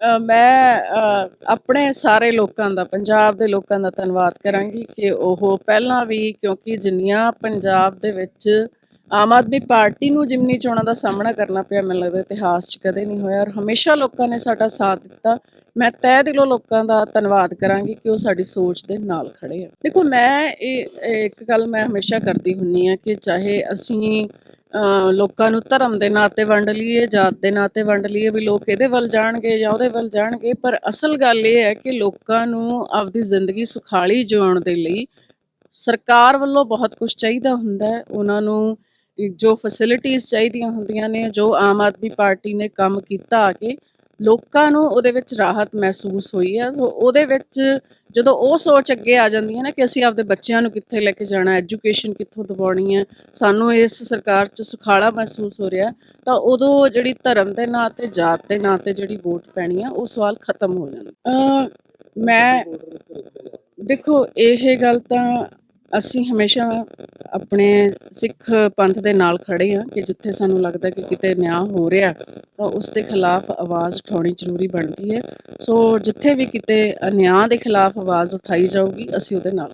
ਮੈਂ ਆਪਣੇ ਸਾਰੇ ਲੋਕਾਂ ਦਾ, ਪੰਜਾਬ ਦੇ ਲੋਕਾਂ ਦਾ ਧੰਨਵਾਦ ਕਰਾਂਗੀ ਕਿ ਉਹ ਪਹਿਲਾਂ ਵੀ ਕਿਉਂਕਿ ਜਿੰਨੀਆਂ ਪੰਜਾਬ ਦੇ ਵਿੱਚ ਆਮ ਆਦਮੀ ਪਾਰਟੀ ਨੂੰ ਜਿਮਨੀ ਚੋਣਾਂ ਦਾ ਸਾਹਮਣਾ ਕਰਨਾ ਪਿਆ, ਮੈਨੂੰ ਲੱਗਦਾ ਇਤਿਹਾਸ 'ਚ ਕਦੇ ਨਹੀਂ ਹੋਇਆ ਔਰ ਹਮੇਸ਼ਾ ਲੋਕਾਂ ਨੇ ਸਾਡਾ ਸਾਥ ਦਿੱਤਾ। ਮੈਂ ਤਹਿ ਦਿਲੋਂ ਲੋਕਾਂ ਦਾ ਧੰਨਵਾਦ ਕਰਾਂਗੀ ਕਿ ਉਹ ਸਾਡੀ ਸੋਚ ਦੇ ਨਾਲ ਖੜੇ ਆ। ਦੇਖੋ, ਮੈਂ ਇਹ ਇੱਕ ਗੱਲ ਮੈਂ ਹਮੇਸ਼ਾ ਕਰਦੀ ਹੁੰਨੀ ਆ ਕਿ ਚਾਹੇ ਅਸੀਂ ਲੋਕਾਂ ਨੂੰ ਧਰਮ ਦੇ ਨਾਂ ਤੇ ਵੰਡ ਲਈਏ, ਜਾਤ ਦੇ ਨਾਂ ਤੇ ਵੰਡ ਲਈਏ, ਵੀ ਲੋਕ ਇਹਦੇ ਵੱਲ ਜਾਣਗੇ ਜਾਂ ਉਹਦੇ ਵੱਲ ਜਾਣਗੇ। ਪਰ ਅਸਲ ਗੱਲ ਇਹ ਹੈ ਕਿ ਲੋਕਾਂ ਨੂੰ ਆਪਦੀ ਜ਼ਿੰਦਗੀ ਸੁਖਾਲੀ ਜਿਉਣ ਦੇ ਲਈ ਸਰਕਾਰ ਵੱਲੋਂ ਬਹੁਤ ਕੁਝ ਚਾਹੀਦਾ ਹੁੰਦਾ ਹੈ। ਉਹਨਾਂ ਨੂੰ ਜੋ ਫੈਸਿਲਿਟੀਆਂ ਚਾਹੀਦੀਆਂ ਹੁੰਦੀਆਂ ਨੇ, ਜੋ ਆਮ ਆਦਮੀ ਪਾਰਟੀ ਨੇ ਕੰਮ ਕੀਤਾ ਆ ਕੇ ਲੋਕਾਂ ਨੂੰ ਉਹਦੇ ਵਿੱਚ ਰਾਹਤ ਮਹਿਸੂਸ ਹੋਈ ਹੈ ਸੋ ਉਹਦੇ ਵਿੱਚ ਜਦੋਂ ਉਹ ਸੋਚ ਅੱਗੇ ਆ ਜਾਂਦੀ ਹੈ ਨਾ ਕਿ ਅਸੀਂ ਆਪਦੇ ਬੱਚਿਆਂ ਨੂੰ ਕਿੱਥੇ ਲੈ ਕੇ ਜਾਣਾ ਐਜੂਕੇਸ਼ਨ ਕਿੱਥੋਂ ਦਿਵਾਉਣੀ ਹੈ, ਸਾਨੂੰ ਇਸ ਸਰਕਾਰ 'ਚ ਸੁਖਾਲਾ ਮਹਿਸੂਸ ਹੋ ਰਿਹਾ, ਤਾਂ ਉਦੋਂ ਜਿਹੜੀ ਧਰਮ ਦੇ ਨਾਂ ਤੇ ਜਾਤ ਦੇ ਨਾਂ ਤੇ ਜਿਹੜੀ ਵੋਟ ਪੈਣੀ ਆ, ਉਹ ਸਵਾਲ ਖਤਮ ਹੋ ਜਾਂਦਾ। ਮੈਂ ਦੇਖੋ, ਇਹ ਗੱਲ ਤਾਂ ਅਸੀਂ ਹਮੇਸ਼ਾ ਆਪਣੇ ਸਿੱਖ ਪੰਥ ਦੇ ਨਾਲ ਖੜੇ ਆ ਕਿ ਜਿੱਥੇ ਸਾਨੂੰ ਲੱਗਦਾ ਕਿ ਕਿਤੇ ਨਿਆਂ ਹੋ ਰਿਹਾ ਤਾਂ ਉਸ ਦੇ ਖਿਲਾਫ ਆਵਾਜ਼ ਉਠਾਉਣੀ ਜ਼ਰੂਰੀ ਬਣਦੀ ਹੈ। ਸੋ ਜਿੱਥੇ ਵੀ ਕਿਤੇ ਅਨਿਆਂ ਦੇ ਖਿਲਾਫ ਆਵਾਜ਼ ਉਠਾਈ ਜਾਊਗੀ, ਅਸੀਂ ਉਹਦੇ ਨਾਲ